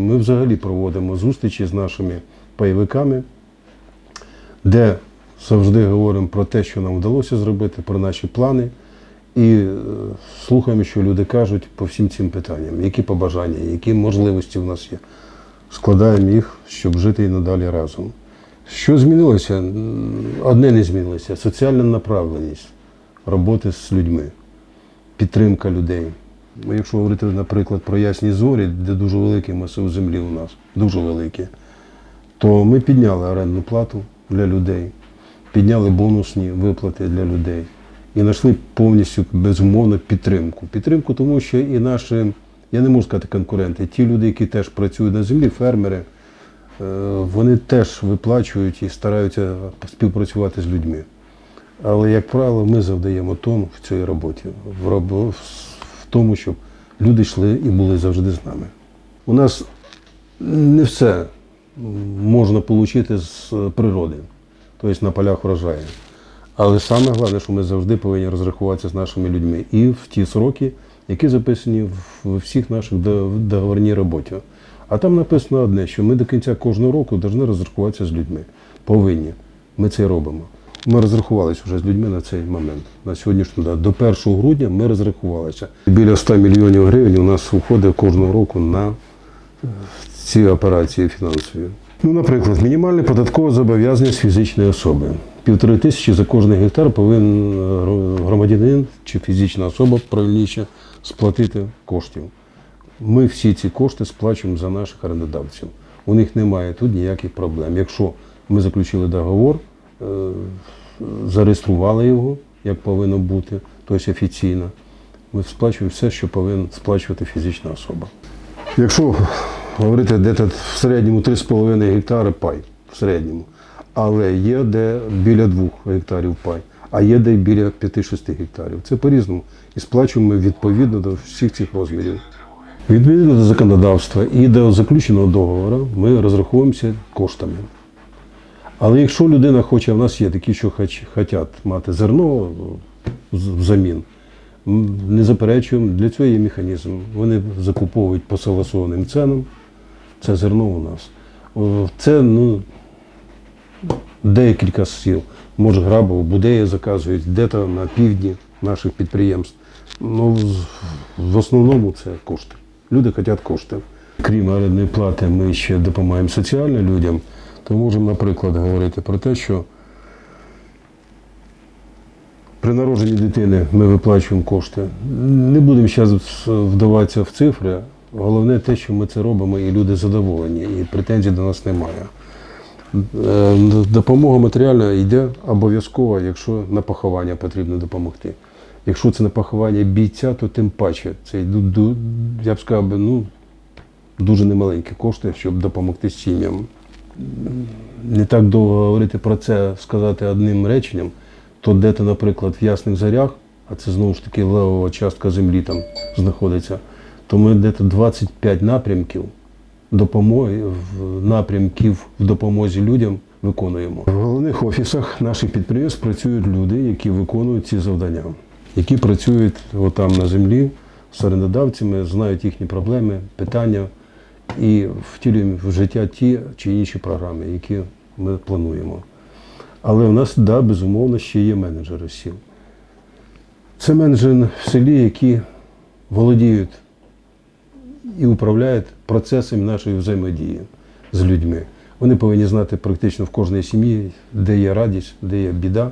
Ми взагалі проводимо зустрічі з нашими пайовиками, де завжди говоримо про те, що нам вдалося зробити, про наші плани. І е, слухаємо, що люди кажуть по всім цим питанням, які побажання, які можливості в нас є. Складаємо їх, щоб жити і надалі разом. Що змінилося? Одне не змінилося соціальна направленість роботи з людьми, підтримка людей. Якщо говорити, наприклад, про ясні зорі, де дуже великий масив землі у нас, дуже великий, то ми підняли орендну плату для людей, підняли бонусні виплати для людей і знайшли повністю безумовно підтримку. Підтримку, тому що і наші, я не можу сказати конкуренти, ті люди, які теж працюють на землі, фермери, е, вони теж виплачують і стараються співпрацювати з людьми. Але, як правило, ми завдаємо тон в цій роботі, в, в тому, щоб люди йшли і були завжди з нами. У нас не все можна отримати з природи, тобто на полях врожаю. Але саме головне, що ми завжди повинні розрахуватися з нашими людьми і в ті сроки, які записані в всіх наших договорній роботі. А там написано одне, що ми до кінця кожного року повинні розрахуватися з людьми. Повинні. Ми це робимо. Ми розрахувалися вже з людьми на цей момент. На сьогоднішню дату. До 1 грудня ми розрахувалися. Біля 100 мільйонів гривень у нас уходить кожного року на ці операції фінансові. Ну, наприклад, мінімальне податкове зобов'язання з фізичної особи. Півтори тисячі за кожний гектар повинен е, громадянин чи фізична особа правильніше сплатити коштів. Ми всі ці кошти сплачуємо за наших орендодавців. У них немає тут ніяких проблем. Якщо ми заключили договор, е, зареєстрували його, як повинно бути, тобто офіційно, ми сплачуємо все, що повинна сплачувати фізична особа. Якщо говорити, де в середньому 3,5 гектари пай, в середньому, але є де біля 2 гектарів пай, а є де біля 5-6 гектарів. Це по-різному. І сплачуємо відповідно до всіх цих розмірів. Відповідно до законодавства і до заключеного договору ми розраховуємося коштами. Але якщо людина хоче, в нас є такі, що хочуть мати зерно взамін, не заперечуємо, для цього є механізм. Вони закуповують по согласованим ценам, це зерно у нас. Це ну, декілька сіл. Може, Грабово, Будея заказують, де-то на півдні наших підприємств. Ну, в основному це кошти. Люди хочуть коштів. Крім орендної плати, ми ще допомагаємо соціально людям, то можемо, наприклад, говорити про те, що при народженні дитини ми виплачуємо кошти. Не будемо зараз вдаватися в цифри. Головне те, що ми це робимо, і люди задоволені, і претензій до нас немає. Е, Допомога матеріальна йде обов'язково, якщо на поховання потрібно допомогти. Якщо це на поховання бійця, то тим паче. Це йдуть, я б сказав, ну, дуже немаленькі кошти, щоб допомогти сім'ям. Не так довго говорити про це, сказати одним реченням, то де-то, наприклад, в Ясних Зарях, а це знову ж таки левова частка землі там знаходиться, то ми де-то 25 напрямків допомоги, напрямків в допомозі людям виконуємо. В головних офісах наших підприємств працюють люди, які виконують ці завдання, які працюють отам на землі з орендодавцями, знають їхні проблеми, питання і втілюємо в життя ті чи інші програми, які ми плануємо. Але у нас, да, безумовно, ще є менеджери сіл. Це менеджери в селі, які володіють і управляють процесами нашої взаємодії з людьми. Вони повинні знати практично в кожній сім'ї, де є радість, де є біда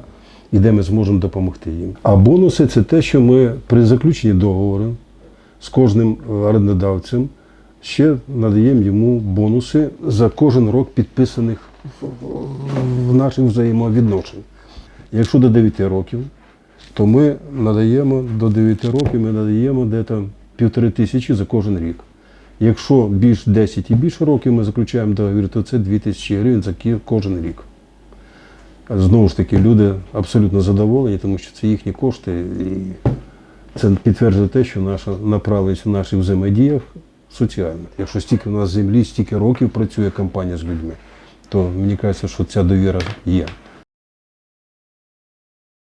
і де ми зможемо допомогти їм. А бонуси це те, що ми при заключенні договору з кожним орендодавцем ще надаємо йому бонуси за кожен рок підписаних в- наших взаємовідношень. Якщо до 9 років, то ми надаємо до 9 років, ми надаємо десь півтори тисячі за кожен рік. Якщо більш 10 і більше років ми заключаємо договір, то це 2 тисячі гривень за кожен рік. Знову ж таки, люди абсолютно задоволені, тому що це їхні кошти. І це підтверджує те, що наша направленість в наших взаємодіях соціальна. Якщо стільки в нас землі, стільки років працює компанія з людьми, то мені кажеться, що ця довіра є.